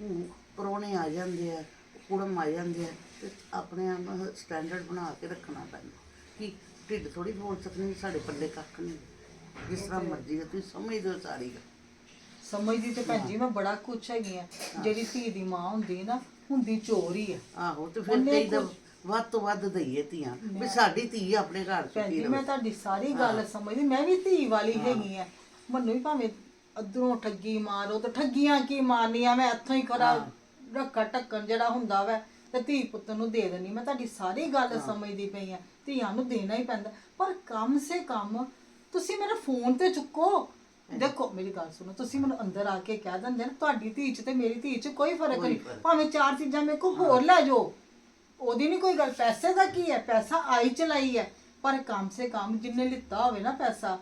ਹੁਣ ਪਰੋਣੇ ਆ ਜਾਂਦੇ ਆ। ਕੁੜਮ ਆ ਜਾਂਦੇ ਆ ਤੇ ਆਪਣੇ ਆਪ ਨੂੰ ਸਟੈਂਡਰਡ ਬਣਾ ਕੇ ਰੱਖਣਾ ਪੈਂਦਾ। ਕਿ ਢਿੱਡ ਥੋੜੀ ਬੋਲ ਸਕਣੀ ਸਾਡੇ ਪੱਲੇ ਕੱਖ ਨਹੀਂ। ਜਿਸ ਤਰ੍ਹਾਂ ਮਰਜ਼ੀ ਹੈ ਤੁਸੀਂ ਸਮਝਦੇ ਹੋ ਸਾਰੀ ਗੱਲ। ਸਮਝਦੀ ਤੇ ਭੈਣ ਜੀ ਮੈਂ ਬੜਾ ਕੁਛ ਹੈਗੀ ਆ ਜਿਹੜੀ ਧੀ ਦੀ ਮਾਂ ਹੁੰਦੀ ਹੈ ਨਾ ਹੁੰਦੀ ਚੋਰ ਹੀ ਆ ਆਹੋ ਤੇ ਫਿਰ ਉਹਨੇ ਕਈ ਦਾ ਵੱਧ ਤੋਂ ਵੱਧ ਦਈਏ ਧੀਆਂ। ਵੀ ਸਾਡੀ ਧੀ ਆਪਣੇ ਘਰ ਭੈਣ ਸੁਖੀ ਜੀ ਮੈਂ ਤੁਹਾਡੀ ਸਾਰੀ ਗੱਲ ਸਮਝਦੀ। ਮੈਂ ਵੀ ਧੀ ਵਾਲੀ ਹੈਗੀ ਆ ਮੈਨੂੰ ਵੀ ਭਾਵੇਂ ਅਧਰੋਂ ਠੱਗੀ ਮਾਰੋ ਤੇ ਠੱਗੀਆਂ ਕੀ ਮਾਰਨੀਆਂ ਮੈਂ ਇੱਥੋਂ ਹੀ ਕਰਾ ਰੱਖਾ ਟੱਕਣ ਜਿਹੜਾ ਹੁੰਦਾ ਵੈ ਤੇ ਧੀ ਪੁੱਤ ਨੂੰ ਦੇ ਦੇਣੀ ਮੈਂ ਤੁਹਾਡੀ ਸਾਰੀ ਗੱਲ ਸਮਝਦੀ ਪਈ ਆ। ਧੀਆਂ ਨੂੰ ਦੇਣਾ ਹੀ ਪੈਂਦਾ। ਪਰ ਕਮ ਸੇ ਕਮ ਤੁਸੀਂ ਮੇਰਾ ਫੋਨ ਤੇ ਚੁੱਕੋ। ਦੇਖੋ ਮੇਰੀ ਗੱਲ ਸੁਣੋ ਤੁਸੀਂ ਮੈਨੂੰ ਅੰਦਰ ਆ ਕੇ ਕਹਿ ਦਿੰਦੇ ਨਾ ਤੁਹਾਡੀ ਧੀ ਚ ਤੇ ਮੇਰੀ ਧੀ ਚ ਕੋਈ ਫ਼ਰਕ ਨਹੀਂ। ਭਾਵੇਂ ਚਾਰ ਚੀਜ਼ਾਂ ਮੇਰੇ ਕੋਲ ਹੋਰ ਲੈ ਜਾਓ। ਉਹਦੀ ਨਹੀਂ ਕੋਈ ਗੱਲ। ਪੈਸੇ ਦਾ ਕੀ ਹੈ? ਪੈਸਾ ਆਈ ਚਲਾਈ ਹੈ। ਪਰ ਕਮ ਸੇ ਕਮ ਜਿੰਨੇ ਲਿੱਤਾ ਹੋਵੇ ਨਾ ਪੈਸਾ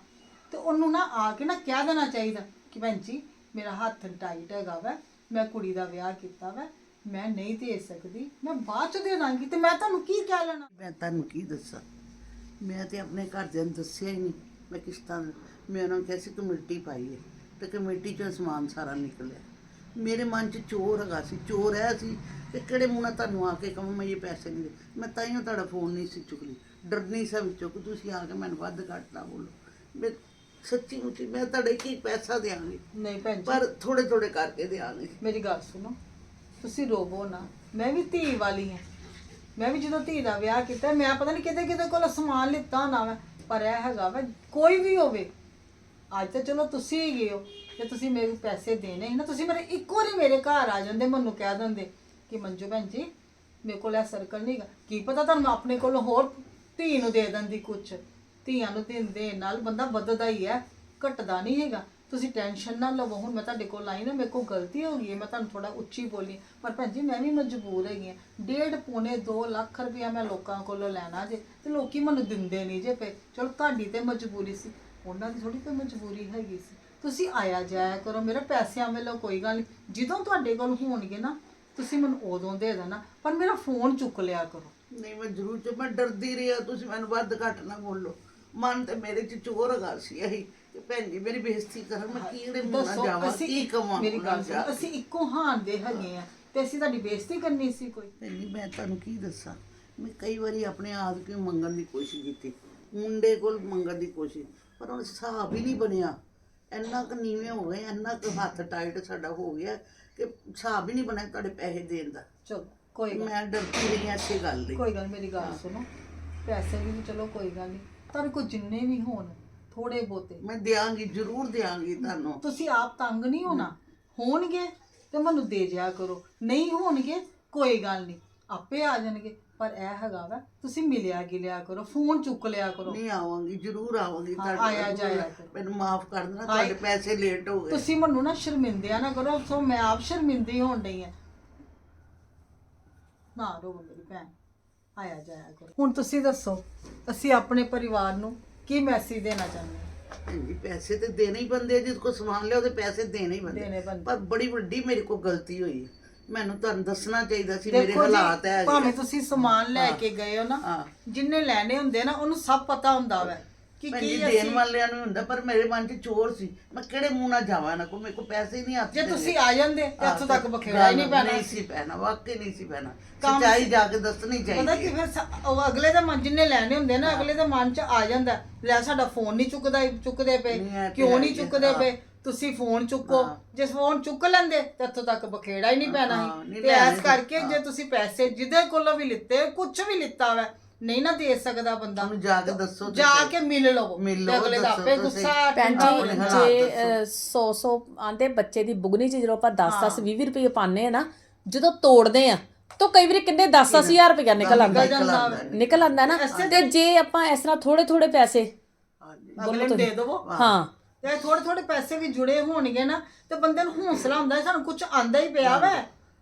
ਤੇ ਉਹਨੂੰ ਨਾ ਆ ਕੇ ਨਾ ਕਹਿ ਦੇਣਾ ਚਾਹੀਦਾ ਕਿ ਭੈਣ ਜੀ ਮੇਰਾ ਹੱਥ ਟਾਈਟ ਹੈਗਾ ਵਾ। ਮੈਂ ਕੁੜੀ ਦਾ ਵਿਆਹ ਕੀਤਾ ਵਾ, ਮੈਂ ਨਹੀਂ ਦੇ ਸਕਦੀ, ਮੈਂ ਬਾਅਦ ਚ ਦੇ ਦਾਂਗੀ ਤੇ ਮੈਂ ਤੁਹਾਨੂੰ ਕੀ ਕਹਿ ਲੈਣਾ? ਮੈਂ ਤੁਹਾਨੂੰ ਕੀ ਦੱਸਾਂ? ਮੈਂ ਤੇ ਆਪਣੇ ਘਰਦਿਆਂ ਨੂੰ ਦੱਸਿਆ ਹੀ ਨਹੀਂ, ਮੈਂ ਕਿਸ ਤਰ੍ਹਾਂ ਮੈਂ ਉਹਨਾਂ ਨੂੰ ਕਿਹਾ ਸੀ ਕਮੇਟੀ ਪਾਈ ਹੈ, ਤੇ ਕਮੇਟੀ ਚੋਂ ਸਮਾਨ ਸਾਰਾ ਨਿਕਲਿਆ। ਮੇਰੇ ਮਨ 'ਚ ਚੋਰ ਹੈਗਾ ਸੀ, ਚੋਰ ਹੈ ਸੀ ਕਿ ਕਿਹੜੇ ਮੂੰਹ ਨਾਲ ਤੁਹਾਨੂੰ ਆ ਕੇ ਕਹਾਂ ਮੈਂ ਇਹ ਪੈਸੇ ਨਹੀਂ ਦੇ ਮੈਂ ਤਾਂ ਹੀ ਤੁਹਾਡਾ ਫੋਨ ਨਹੀਂ ਸੀ ਚੁੱਕਦੀ। ਡਰਨੀ ਸਾ ਵਿੱਚੋਂ ਕਿ ਤੁਸੀਂ ਆ ਕੇ ਮੈਨੂੰ ਵੱਧ ਘੱਟ ਨਾ ਬੋਲੋ। ਮੈਂ ਸੱਚੀ ਮੁੱਚੀ ਮੈਂ ਤੁਹਾਡੇ ਕੀ ਪੈਸਾ ਦਿਆਂਗੀ? ਨਹੀਂ ਭੈਣ ਜੀ। ਪਰ ਥੋੜੇ ਥੋੜੇ ਕਰਕੇ ਦਿਆਂਗੀ। ਮੇਰੀ ਗੱਲ ਸੁਣੋ ਤੁਸੀਂ ਰੋਵੋ ਨਾ। ਮੈਂ ਵੀ ਧੀ ਵਾਲੀ ਹਾਂ। ਮੈਂ ਵੀ ਜਦੋਂ ਧੀ ਦਾ ਵਿਆਹ ਕੀਤਾ ਮੈਂ ਪਤਾ ਨਹੀਂ ਕਿਤੇ ਕਿਤੇ ਕੋਲ ਸਮਾਨ ਲਿੱਤਾ ਨਾ ਮੈਂ ਪਰ ਇਹ ਹੈਗਾ ਵਾ ਕੋਈ ਵੀ ਹੋਵੇ ਅੱਜ ਤਾਂ ਚਲੋ ਤੁਸੀਂ ਹੀ ਗਏ ਹੋ। ਤੇ ਤੁਸੀਂ ਮੇਰੇ ਪੈਸੇ ਦੇਣੇ ਸੀ ਨਾ ਤੁਸੀਂ ਮੇਰੇ ਇੱਕ ਵਾਰੀ ਮੇਰੇ ਘਰ ਆ ਜਾਂਦੇ ਮੈਨੂੰ ਕਹਿ ਦਿੰਦੇ ਕਿ ਮੰਜੂ ਭੈਣ ਜੀ ਮੇਰੇ ਕੋਲ ਇਹ ਸਰਕਲ ਨਹੀਂਗਾ ਕੀ ਪਤਾ ਤੁਹਾਨੂੰ ਆਪਣੇ ਕੋਲ ਹੋਰ ਧੀ ਨੂੰ ਦੇ ਦਿੰਦੀ ਕੁਛ। ਧੀਆਂ ਨੂੰ ਦੇਣ ਦੇਣ ਨਾਲ ਬੰਦਾ ਵੱਧਦਾ ਹੀ ਹੈ, ਘਟਦਾ ਨਹੀਂ ਹੈਗਾ। ਤੁਸੀਂ ਟੈਨਸ਼ਨ ਨਾ ਲਵੋ। ਹੁਣ ਮੈਂ ਤੁਹਾਡੇ ਕੋਲ ਆਈ ਨਾ, ਮੇਰੇ ਕੋਲ ਗਲਤੀ ਹੋ ਗਈ ਹੈ, ਮੈਂ ਤੁਹਾਨੂੰ ਥੋੜਾ ਉੱਚੀ ਬੋਲੀ। ਪਰ ਭੈਣ ਜੀ, ਮੈਂ ਵੀ ਮਜਬੂਰ ਹੈਗੀ ਹਾਂ। ਡੇਢ ਪੌਣੇ 2 ਲੱਖ ਰੁਪਇਆ ਮੈਂ ਲੋਕਾਂ ਕੋਲੋਂ ਲੈਣਾ ਜੇ, ਤੇ ਲੋਕੀ ਮੈਨੂੰ ਦਿੰਦੇ ਨਹੀਂ ਜੇ ਪਏ। ਚਲੋ, ਤੁਹਾਡੀ ਤੇ ਮਜਬੂਰੀ ਸੀ। ਉਹਨਾਂ ਦੀ ਥੋੜੀ ਕੋਈ ਮਜਬੂਰੀ ਹੈਗੀ ਸੀ। ਤੁਸੀਂ ਆਇਆ ਜਾਇਆ ਕਰੋ, ਮੇਰੇ ਪੈਸਿਆਂ ਵੱਲੋਂ ਕੋਈ ਗੱਲ ਨਹੀਂ। ਜਦੋਂ ਤੁਹਾਡੇ ਕੋਲ ਹੋਣਗੇ ਨਾ, ਤੁਸੀਂ ਮੈਨੂੰ ਉਦੋਂ ਦੇ ਦੇਣਾ। ਪਰ ਮੇਰਾ ਫੋਨ ਚੁੱਕ ਲਿਆ ਕਰੋ। ਨਹੀਂ, ਮੈਂ ਜ਼ਰੂਰ ਚ ਮੈਂ ਡਰਦੀ ਰਹੀ ਆ ਤੁਸੀਂ ਮੈਨੂੰ ਵੱਧ ਘੱਟ ਨਾ ਬੋਲੋ। ਮਨ ਤੇ ਮੇਰੇ ਚ ਚੋਰ ਹੈਗਾ ਸੀ ਇਹੀ ਕਿ ਭੈਣ ਜੀ ਮੇਰੀ ਬੇਇੱਜ਼ਤੀ ਕਰਨ ਮੈਂ ਕਿਹੜੇ ਮੂੰਹ ਨਾਲ ਜਾਵਾਂ ਕੀ ਕਵਾਂ ਮੇਰੀ ਗੱਲ ਸੁਣੋ? ਅਸੀਂ ਇੱਕੋ ਹਾਂ ਦੇ ਹੈਗੇ ਆ ਤੇ ਅਸੀਂ ਤੁਹਾਡੀ ਬੇਇੱਜ਼ਤੀ ਕਰਨੀ ਸੀ ਕੋਈ? ਭੈਣ ਜੀ ਮੈਂ ਤੁਹਾਨੂੰ ਕੀ ਦੱਸਾਂ? ਮੈਂ ਕਈ ਵਾਰੀ ਆਪਣੇ ਆਦਮੀ ਨੂੰ ਮੰਗਣ ਦੀ ਕੋਸ਼ਿਸ਼ ਕੀਤੀ ਮੁੰਡੇ ਕੋਲ ਮੰਗਣ ਦੀ ਕੋਸ਼ਿਸ਼ ਪਰ ਉਹ ਹਿਸਾਬ ਹੀ ਨਹੀਂ ਬਣਿਆ। ਇੰਨਾ ਕੁ ਨੀਵੇਂ ਹੋ ਗਏ ਇੰਨਾ ਕੁ ਹੱਥ ਟਾਈਟ ਸਾਡਾ ਹੋ ਗਿਆ ਕਿ ਹਿਸਾਬ ਹੀ ਨਹੀਂ ਬਣਿਆ ਤੁਹਾਡੇ ਪੈਸੇ ਦੇਣ ਦਾ। ਚਲੋ ਕੋਈ ਗੱਲ ਮੈਂ ਡਰਦੀ ਰਹੀ ਇਸੇ ਗੱਲ ਲਈ ਕੋਈ ਗੱਲ ਮੇਰੀ ਗੱਲ ਸੁਣੋ। ਪੈਸੇ ਵੀ ਚਲੋ ਕੋਈ ਗੱਲ ਨਹੀਂ ਤੁਹਾਡੇ ਕੋਲ ਜਿੰਨੇ ਵੀ ਹੋਣ ਥੋੜੇ ਬੋਤੇ ਮੈਂ ਦਿਆਂਗੀ ਜ਼ਰੂਰ ਦਿਆਂਗੀ ਤੁਹਾਨੂੰ। ਤੁਸੀਂ ਆਪ ਤੰਗ ਨਹੀਂ ਹੋਣਾ। ਹੋਣਗੇ ਤੇ ਮੈਨੂੰ ਦੇ ਜਿਆ ਕਰੋ। ਨਹੀਂ ਹੋਣਗੇ ਕੋਈ ਗੱਲ ਨਹੀਂ। ਆਪੇ ਆ ਜਾਣਗੇ। ਪਰ ਇਹ ਹੈਗਾ ਵਾ ਤੁਸੀਂ ਮਿਲਿਆ ਗਿਲਿਆ ਕਰੋ। ਫੋਨ ਚੁੱਕ ਲਿਆ ਕਰੋ। ਨਹੀਂ ਆਵਾਂਗੀ ਜ਼ਰੂਰ ਆਵਾਂਗੀ ਹਾਂ, ਤੁਹਾਡੇ ਆਇਆ ਵੱਲ। ਜਾਇਆ ਕਰੋ। ਮੈਨੂੰ ਮਾਫ ਕਰ ਦੇਣਾ ਤੁਹਾਡੇ ਪੈਸੇ ਲੇਟ ਹੋ ਗਏ। ਤੁਸੀਂ ਮੈਨੂੰ ਨਾ ਸ਼ਰਮਿੰਦਿਆ ਨਾ ਕਰੋ। ਸੋ ਮੈਂ ਆਪ ਸ਼ਰਮਿੰਦੀ ਹੋਣ ਡਈ ਆ। ਨਾ ਰੋ ਮੇਰੀ ਭੈਣ। ਆਇਆ ਜਾਇਆ ਕਰੋ। ਹੁਣ ਤੁਸੀਂ ਦੱਸੋ ਅਸੀਂ ਆਪਣੇ ਪਰਿਵਾਰ ਨੂੰ ਕੀ ਮੈਸੇਜ ਦੇਣਾ ਚਾਹੁੰਦੇ ਹਾਂ? ਹਾਂਜੀ ਪੈਸੇ ਤੇ ਦੇਣੇ ਹੀ ਬੰਦੇ ਜਿਸ ਕੋ ਸਮਾਨ ਲਿਆ ਉਹਦੇ ਪੈਸੇ ਦੇਣੇ ਹੀ ਬੰਦੇ ਪਰ ਬੜੀ ਵੱਡੀ ਮੇਰੇ ਕੋ ਗਲਤੀ ਹੋਈ ਹੈ ਮੈਨੂੰ ਤੁਹਾਨੂੰ ਦੱਸਣਾ ਚਾਹੀਦਾ ਸੀ ਮੇਰੇ ਦੇਖੋ ਹਾਲਾਤ ਜੀ ਹੈ ਭਾਵੇਂ ਤੁਸੀਂ ਸਮਾਨ ਲੈ ਕੇ ਗਏ ਹੋ ਨਾ ਹਾਂ। ਜਿੰਨੇ ਲੈਣੇ ਹੁੰਦੇ ਨਾ ਉਹਨੂੰ ਸਭ ਪਤਾ ਹੁੰਦਾ ਵੈ। ਕਿ ਜੀ ਕੀ ਦੇਣ ਅਸੀਂ ਵਾਲਿਆਂ ਨੂੰ ਹੁੰਦਾ ਪਰ ਮੇਰੇ ਮਨ 'ਚ ਚੋਰ ਸੀ। ਮੈਂ ਕਿਹੜੇ ਮੂੰਹ ਨਾਲ ਜਾਵਾਂ ਨਾ ਕੋ ਮੇਰੇ ਕੋ ਪੈਸੇ ਹੀ ਨਹੀਂ ਹੱਥ ਜੇ ਚ ਤੁਸੀਂ ਆ ਜਾਂਦੇ ਤੇ ਇੱਥੋਂ ਤੱਕ ਬਖੇੜਾ ਹੀ ਨਹੀਂ ਪੈਣਾ। ਨਹੀਂ ਸੀ ਪੈਣਾ ਵਾਕਈ ਨਹੀਂ ਸੀ ਪੈਣਾ। ਕੰਮ ਸੱਚਾਈ ਜਾ ਕੇ ਦੱਸਣੀ ਪਤਾ ਚਾਹੀਦੀ ਕਿ ਹੈ। ਫਿਰ ਸ- ਉਹ ਅਗਲੇ ਦਾ ਮਨ ਜਿੰਨੇ ਲੈਣੇ ਹੁੰਦੇ ਨਾ ਅਗਲੇ ਦੇ ਮਨ 'ਚ ਆ ਜਾਂਦਾ। ਲੈ ਸਾਡਾ ਫੋਨ ਨਹੀਂ ਚੁੱਕਦਾ ਚੁੱਕਦੇ ਪਏ। ਨਹੀਂ, ਇਹ ਤੇ ਕਿਉਂ ਨਹੀਂ ਹੀ ਹੈ, ਚੁੱਕਦੇ ਹਾਂ। ਪਏ? ਤੁਸੀਂ ਫੋਨ ਚੁੱਕੋ। ਜੇ ਫੋਨ ਚੁੱਕ ਲੈਂਦੇ ਤੇ ਇੱਥੋਂ ਤੱਕ ਬਖੇੜਾ ਹੀ ਨਹੀਂ ਪੈਣਾ ਹਾਂ, ਸੀ ਨਹੀਂ ਤੇ ਲੈਣੇ ਐਸ ਕਰਕੇ ਜੇ ਤੁਸੀਂ ਪੈਸੇ ਜਿਹਦੇ ਕੋਲੋਂ ਵੀ ਲਿੱਤੇ ਕੁਝ ਵੀ ਲਿੱਤਾ ਵਾ ਨਹੀਂ ਨਾ ਦੇ ਸਕਦਾ ਬੰਦਾ। ਤੁਹਾਨੂੰ ਜਾ ਕੇ ਦੱਸੋ ਜਾ। ਕੇ ਮਿਲ ਲਵੋ ਮਿਲ ਤੇ ਲਵੋ, ਅਗਲੇ ਦਾ ਦੱਸੋ ਆਪੇ ਗੁੱਸਾ। ਭੈਣ ਹੋ ਜੀ ਆਪਣੇ ਜਾਂਦਾ। ਹਾਲਾਤ ਜੇ 100 100 ਆਂਦੇ ਬੱਚੇ ਦੀ ਬੁਗਨੀ ਚ ਜਦੋਂ ਆਪਾਂ 10 10 20 ਰੁਪਏ ਪਾਣੇ ਆ ਨਾ ਜਦੋਂ ਤੋੜਦੇ ਆ ਤਾਂ ਕਈ ਵਾਰੀ ਕਿੰਨੇ 10 10000 ਰੁਪਏ ਨਿਕਲ ਆਉਂਦਾ। ਨਿਕਲ ਜਾਂਦਾ ਵਾ। ਨਿਕਲ ਆਉਂਦਾ ਨਾ। ਤੇ ਜੇ ਆਪਾਂ ਇਸ ਤਰ੍ਹਾਂ ਥੋੜੇ ਥੋੜੇ ਪੈਸੇ ਹਾਂਜੀ। ਅਗਲੇ ਨੂੰ ਦੇ ਦਵੋ। ਹਾਂ। ਤੇ ਥੋੜੇ ਥੋੜੇ ਪੈਸੇ ਵੀ ਜੁੜੇ ਹੋਣਗੇ ਨਾ ਤੇ ਬੰਦੇ ਨੂੰ ਹੌਸਲਾ ਹੁੰਦਾ ਸਾਨੂੰ ਕੁਝ ਆਂਦਾ ਹੀ ਪਿਆ ਵਾ।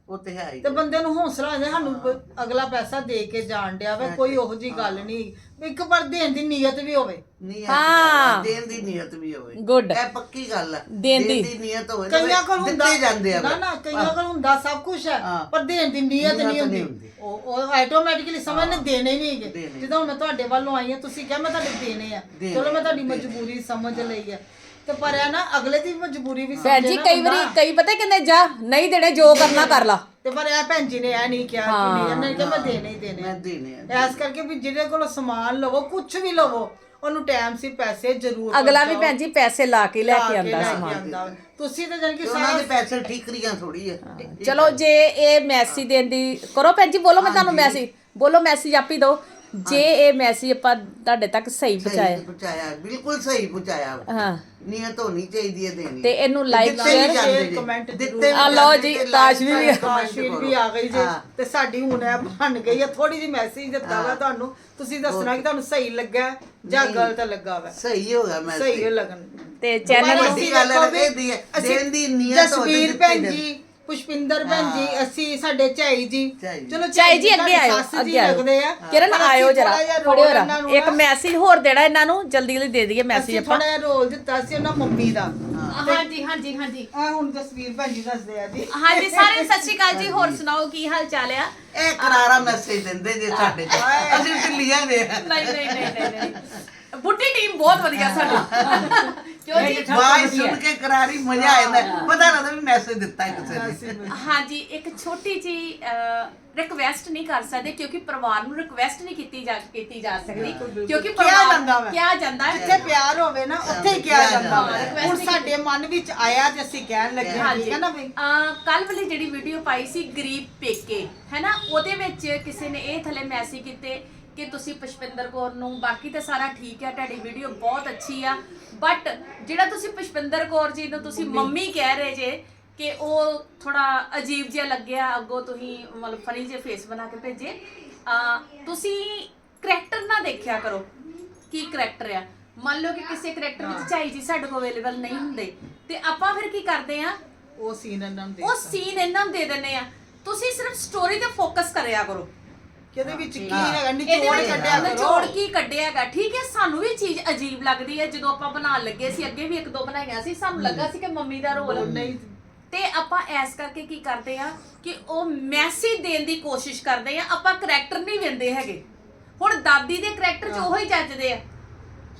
ਉਹ ਤੇ ਹੈ ਹੀ ਤੇ ਬੰਦੇ ਨੂੰ ਹੌਸਲਾ ਹੁੰਦਾ ਸਾਨੂੰ ਪ- ਅਗਲਾ ਪੈਸਾ ਦੇ ਕੇ ਜਾਣ ਡਿਆ ਵਾ ਕੋਈ ਉਹੋ ਜੀ ਗੱਲ ਨਹੀਂ ਇੱਕ ਵਾਰ ਦੇਣ ਦੀ ਨੀਅਤ ਵੀ ਹੋਵੇ। ਨਹੀਂ ਹਾਂ। ਦੇਣ ਦੀ ਨੀਅਤ ਵੀ ਹੋਵੇ। ਗੁੱਡ। ਇਹ ਪੱਕੀ ਗੱਲ ਹੈ ਦੇਣ ਦੀ। ਨੀਅਤ ਹੋਵੇ ਤਾਂ ਕਈਆਂ ਕੋਲ ਹੁੰਦਾ ਦਿੱਤੇ ਜਾਂਦੇ ਆ ਨਾ ਨਾ ਕਈਆਂ ਕੋਲ ਹੁੰਦਾ ਸਭ ਕੁਝ ਹੈ ਹਾਂ। ਪਰ ਦੇਣ ਦੀ ਨੀਅਤ ਨਹੀਂ ਹੁੰਦੀ। ਉਹ ਉਹ ਆਟੋਮੈਟਿਕਲੀ ਸਮਝ ਨੇ ਦੇਣੇ ਨਹੀਂ ਹੈਗੇ। ਦੇਣੇ। ਜਦੋਂ ਮੈਂ ਤੁਹਾਡੇ ਵੱਲੋਂ ਆਈ ਹਾਂ ਤੁਸੀਂ ਕਿਹਾ ਮੈਂ ਤੁਹਾਡੇ ਦੇਣੇ ਆ। ਦੇਣੇ ਚਲੋ ਮੈਂ ਤੁਹਾਡੀ। ਮਜਬੂਰੀ ਸਮਝ ਲਈ ਹੈ ਤੇ ਪਰ ਇਹ ਨਾ ਅਗਲੇ ਦੀ ਮਜਬੂਰੀ ਵੀ ਭੈਣ ਸਮਝੇ ਜੀ ਨਾ ਕਈ ਬੰਦਾ। ਵਾਰੀ ਕਈ ਪਤਾ ਕਿੰਨੇ ਜਾ ਨਹੀਂ ਦੇਣੇ ਜੋ ਕਰਨਾ ਕਰ ਲਾ ਤੇ ਪਰ ਇਹ ਭੈਣ ਜੀ ਨੇ ਇਹ ਨਹੀਂ ਕਿਹਾ ਕਿ ਨਹੀਂ ਇਹਨੇ ਕਿਹਾ ਮੈਂ ਦੇਣੇ ਹੀ ਦੇਣੇ ਮੈਂ ਆ। ਦੇਣੇ ਆ ਐਸ ਕਰਕੇ ਵੀ ਜਿਹਦੇ ਕੋਲ ਸਮਾਨ ਲਵੋ ਕੁਝ ਵੀ ਲਵੋ ਉਹਨੂੰ ਟਾਈਮ ਸੀ ਪੈਸੇ ਜ਼ਰੂਰ ਅਗਲਾ ਵੀ। ਭੈਣ ਜੀ ਪੈਸੇ ਲਾ ਕੇ ਲੈ ਕੇ ਆਂਦਾ ਸਮਾਨ। ਤੁਸੀਂ ਤਾਂ ਜਾਨ ਕਿ ਤੇ ਉਹਨਾਂ ਸਾਰਾ ਦੇ ਪੈਸੇ ਠੀਕਰੀਆਂ ਥੋੜੀ ਹੈ ਚਲੋ ਜੇ ਇਹ ਮੈਸੇਜ ਦੇਣ ਦੀ ਕਰੋ ਭੈਣ ਜੀ ਬੋਲੋ ਮੈਂ ਤੁਹਾਨੂੰ ਮੈਸੇਜ ਬੋਲੋ ਮੈਸੇਜ ਆਪੀ ਦਿਓ ਜੇ ਇਹ ਮੈਸੇਜ ਆਪਾਂ ਤੁਹਾਡੇ ਤੱਕ ਸਹੀ ਪਹੁੰਚਾਇਆ ਸਹੀ ਪਹੁੰਚਾਇਆ। ਬਿਲਕੁਲ ਸਹੀ ਪਹੁੰਚਾਇਆ। ਹਾਂ। ਨੀਅਤ ਹੋਣੀ ਚਾਹੀਦੀ ਹੈ ਦੇਣੀ। ਤੇ ਇਹਨੂੰ ਲਾਈਕ ਸ਼ੇਅਰ ਜੇ। comment ਦਿੱਤੇ ਆ ਲਓ ਜੀ, ਤਾਸ਼ਵੀ ਵੀ- ਵੀ। ਆ ਗਈ ਜੇ। ਤੇ ਸਾਡੀ ਹੁਣ ਇਹ ਬਣ ਗਈ ਹੈ। ਥੋੜੀ ਜਿਹੀ ਮੈਸੇਜ ਦਿੱਤਾ ਵਾ ਤੁਹਾਨੂੰ। ਤੁਸੀਂ ਦੱਸਣਾ ਕਿ ਤੁਹਾਨੂੰ ਸਹੀ ਲੱਗਾ ਜਾਂ। ਗਲਤ ਲੱਗਾ ਵਾ? ਸਹੀ ਹੋ ਗਿਆ ਮੈਂ ਸਹੀ ਲੱਗਣ। ਤੇ ਚੈਨਲ ਅਸੀਂ ਗੱਲ ਇਹਦੀ ਹੈ, ਦੇਣ ਦੀ ਨੀਅਤ ਹੋਵੇ ਜਸਵੀਰ ਦਿੱਤੀ ਭੈਣ। ਜੀ ਪੁਸ਼ਪਿੰਦਰ ਭੈਣ ਜੀ ਅਸੀਂ ਸਾਡੇ ਝਾਈ ਜੀ। ਝਾਈ ਜੀ। ਚਲੋ ਚਾਈ ਜੀ ਅੱਗੇ ਆਇਓ ਅੱਗੇ ਆਇਓ। ਲੱਗਦੇ ਆ। ਕਿਰਨ ਪਰ ਅਸੀਂ ਆਇਓ ਜਰਾ ਥੋੜ੍ਹਾ ਜਿਹਾ ਫੜਿਓ ਰੋਲ ਜਰਾ। ਇਹਨਾਂ ਨੂੰ ਇੱਕ ਨਾ- ਮੈਸੇਜ ਹੋਰ ਦੇਣਾ ਇਹਨਾਂ ਨੂੰ ਜਲਦੀ ਜਲਦੀ ਦੇ ਦਈਏ ਮੈਸੇਜ ਅਸੀਂ ਆਪਾਂ। ਥੋੜਾ ਜਿਹਾ ਰੋਲ ਦਿੱਤਾ ਸੀ ਉਹਨਾਂ ਮੰਮੀ ਦਾ। ਹਾਂਜੀ ਹਾਂਜੀ ਹਾਂਜੀ। ਆ ਹੁਣ ਜਸਵੀਰ ਭੈਣ ਜੀ ਦੱਸਦੇ ਆ ਜੀ। ਹਾਂਜੀ ਸਾਰੇ ਸਤਿ ਸ਼੍ਰੀ ਅਕਾਲ ਜੀ। ਹੋਰ ਸੁਣਾਓ ਕੀ ਹਾਲ ਚਾਲ ਆ? ਇਹ ਕਰਾਰਾ ਮੈਸੇਜ ਦਿੰਦੇ ਜੇ ਸਾਡੇ ਚ। ਅਸੀਂ ਢਿੱਲੀਆਂ ਦੇ ਨਹੀਂ ਨਹੀਂ ਨਹੀਂ ਨਹੀਂ ਨਹੀਂ। ਬੁੱਢੀ ਟੀਮ ਬਹੁਤ ਵਧੀਆ ਸਾਡੀ। ਕਿਉਂ ਜੀ? ਸੁਣ ਕੇ ਕਰਾਰੀ ਮਜ਼ਾ ਆ ਜਾਂਦਾ ਹੈ। ਪਤਾ ਲੱਗਦਾ ਵੀ ਮੈਸੇਜ ਦਿੱਤਾ ਹੈ ਕਿਸੇ ਨੇ। ਹਾਂਜੀ ਇੱਕ ਛੋਟੀ ਜੀ ਰਿਕਵੈਸਟ ਨਹੀਂ ਕਰ ਸਕਦੇ ਕਿਉਂਕਿ ਪਰਿਵਾਰ ਨੂੰ ਰਿਕਵੈਸਟ ਨਹੀਂ ਕੀਤੀ ਜਾ ਕੀਤੀ ਜਾ ਸਕਦੀ। ਕਿਉਂਕਿ ਪਰਿਵਾਰ। ਕਿਹਾ ਜਾਂਦਾ ਹੈ। ਜਿੱਥੇ ਪਿਆਰ ਹੋਵੇ ਨਾ ਉੱਥੇ ਹੀ ਕਿਹਾ ਜਾਂਦਾ ਹੈ। ਹੁਣ ਸਾਡੇ ਮਨ ਵਿੱਚ ਆਇਆ ਤੇ ਅਸੀਂ ਕਹਿਣ ਲੱਗੇ ਹਾਂ ਠੀਕ ਹੈ ਨਾ ਬਈ? ਕੱਲ ਵਾਲੀ ਜਿਹੜੀ ਵੀਡੀਓ ਪਾਈ ਸੀ ਗਰੀਬ ਪੇਕੇ ਹੈਨਾ ਉਹਦੇ ਵਿੱਚ ਕਿਸੇ ਨੇ ਇਹ ਥੱਲੇ ਮੈਸੇਜ ਕੀਤੇ ਕਿ ਤੁਸੀਂ ਪੁਸ਼ਪਿੰਦਰ ਕੌਰ ਨੂੰ ਬਾਕੀ ਤਾਂ ਸਾਰਾ ਠੀਕ ਹੈ ਤੁਹਾਡੀ ਵੀਡੀਓ ਬਹੁਤ ਅੱਛੀ ਆ। ਬਟ ਜਿਹੜਾ ਤੁਸੀਂ ਪੁਸ਼ਪਿੰਦਰ ਕੌਰ ਜੀ ਨੂੰ ਤੁਸੀਂ ਮੰਮੀ। ਕਹਿ ਰਹੇ ਜੇ ਕਿ ਉਹ ਥੋੜਾ ਅਜੀਬ ਜਿਹਾ ਲੱਗਿਆ ਅੱਗੋਂ ਤੁਸੀਂ ਮਤਲਬ ਫਨੀ ਜਿਹਾ ਫੇਸ ਬਣਾ ਕੇ ਭੇਜੇ ਆ ਤੁਸੀਂ ਕਰੈਕਟਰ ਨਾ ਦੇਖਿਆ ਕਰੋ ਕੀ ਕਰੈਕਟਰ ਆ। ਮੰਨ ਲਓ ਕਿ ਕਿਸੇ ਕਰੈਕਟਰ ਵਿੱਚ ਝਾਈ ਜੀ ਸਾਡੇ ਕੋਲ ਅਵੇਲੇਬਲ ਨਹੀਂ ਹੁੰਦੇ। ਤੇ ਆਪਾਂ ਫਿਰ ਕੀ ਕਰਦੇ ਆ? ਉਹ ਸੀਨ ਇਹਨਾਂ ਨੂੰ ਉਹ ਦੇਖ ਸੀਨ ਇਹਨਾਂ ਨੂੰ ਦੇ ਦਿੰਨੇ ਆ। ਤੁਸੀਂ ਸਿਰਫ ਸਟੋਰੀ ਤੇ ਫੋਕਸ ਕਰਿਆ ਕਰੋ। ਕਿਹਦੇ ਵਿੱਚ ਕੀ। ਹੈਗਾ? ਇਹਦੇ ਨਿਚੋੜ ਵਿੱਚ ਕੱਢਿਆ ਕਰੋ। ਨਿਚੋੜ ਕੀ ਕੱਢਿਆਗਾ? ਠੀਕ ਹੈ ਸਾਨੂੰ ਵੀ ਚੀਜ਼ ਅਜੀਬ ਲੱਗਦੀ ਹੈ। ਜਦੋਂ ਆਪਾਂ ਬਣਾਉਣ ਲੱਗੇ ਸੀ ਅੱਗੇ ਵੀ ਇੱਕ ਦੋ ਬਣਾਈਆਂ ਸੀ ਸਾਨੂੰ ਲੱਗਾ ਸੀ ਕਿ ਮੰਮੀ ਦਾ ਰੋਲ ਨਹੀਂ ਤੇ ਆਪਾਂ ਐਸ ਕਰਕੇ ਕੀ ਕਰਦੇ ਆ ਕਿ ਉਹ ਮੈਸੇਜ ਦੇਣ ਦੀ ਕੋਸ਼ਿਸ਼ ਕਰਦੇ ਆ ਆਪਾਂ ਕਰੈਕਟਰ ਨਹੀਂ ਵਿੰਦੇ ਹੈਗੇ। ਹੁਣ ਦਾਦੀ ਦੇ ਕਰੈਕਟਰ 'ਚ ਉਹੀ ਜੱਜਦੇ ਆ।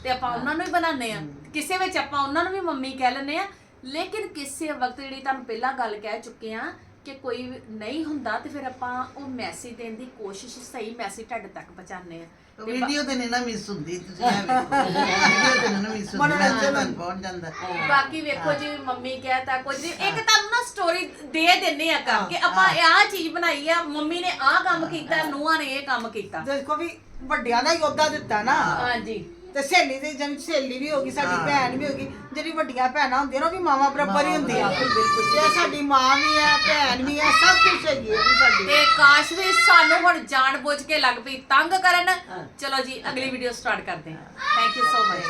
ਤੇ ਆਪਾਂ ਉਹਨਾਂ ਨੂੰ ਹੀ ਬਣਾਉਂਦੇ ਆ ਕਿਸੇ ਵਿੱਚ ਆਪਾਂ ਉਹਨਾਂ ਨੂੰ ਵੀ ਮੰਮੀ ਕਹਿ ਲੈਂਦੇ ਆ ਲੇਕਿਨ ਕਿਸੇ ਵਕਤ ਜਿਹੜੀ ਤੁਹਾਨੂੰ ਪਹਿਲਾਂ ਗੱਲ ਕਹਿ ਚੁੱਕੇ ਆ ਕਿ ਕੋਈ ਨਹੀਂ ਹੁੰਦਾ ਤੇ ਫਿਰ ਆਪਾਂ ਉਹ ਮੈਸੇਜ ਦੇਣ ਦੀ ਕੋਸ਼ਿਸ਼ ਸਹੀ ਮੈਸੇਜ ਤੁਹਾਡੇ ਤੱਕ ਪਹੁੰਚਾਉਂਦੇ ਆ ਵੀਡੀਓ ਤੇ ਨਹੀਂ ਨਾ ਮਿਸ ਹੁੰਦੀ ਤੁਸੀਂ ਇਹ ਵੇਖੋ। ਵੀਡੀਓ ਤੇ ਨਹੀਂ ਨਾ ਮਿਸ ਹੁੰਦੀ ਮਨੋਰੰਜਨ ਪਹੁੰਚ ਜਾਂਦਾ। ਬਾਕੀ ਵੇਖੋ ਜੀ ਮੰਮੀ ਕਹਿਤਾ ਕੁਝ ਨਹੀਂ ਇੱਕ ਤੁਹਾਨੂੰ ਨਾ ਸਟੋਰੀ ਦੇ ਦਿੰਨੇ ਆ ਕਰਕੇ ਆਪਾਂ ਆਹ ਚੀਜ਼ ਬਣਾਈ ਆ ਮੰਮੀ ਨੇ ਆਹ ਕੰਮ ਕੀਤਾ ਨੂੰਹਾਂ ਨੇ ਇਹ ਕੰਮ ਕੀਤਾ। ਦੇਖੋ ਵੀ ਵੱਡਿਆਂ ਦਾ ਯੋਧਾ ਦਿੱਤਾ ਨਾ। ਹਾਂਜੀ। ਤੇ ਸਹੇਲੀ ਦੀ ਜਿਵੇਂ ਸਹੇਲੀ ਵੀ ਹੋਗੀ ਸਾਡੀ ਭੈਣ ਵੀ ਹੋਗੀ ਜਿਹੜੀ ਵੱਡੀਆਂ ਭੈਣਾਂ ਹੁੰਦੀਆਂ ਨੇ ਉਹ ਵੀ ਮਾਵਾਂ ਬਰਾਬਰ ਹੀ ਹੁੰਦੀਆਂ ਬਿਲਕੁਲ। ਜੇ ਸਾਡੀ ਮਾਂ ਵੀ ਹੈ ਭੈਣ ਵੀ ਹੈ ਸਭ ਕੁਝ ਹੈਗੀ ਹੈ ਜੀ ਸਾਡੀ। ਤੇ ਕਾਸ਼ ਵੀ ਸਾਨੂੰ ਹੁਣ ਜਾਣ ਬੁੱਝ ਕੇ ਲੱਗ ਪਈ ਤੰਗ ਕਰਨ। ਚਲੋ ਜੀ ਅਗਲੀ ਵੀਡੀਓ ਸਟਾਰਟ ਕਰਦੇ ਹਾਂ। Thank you so much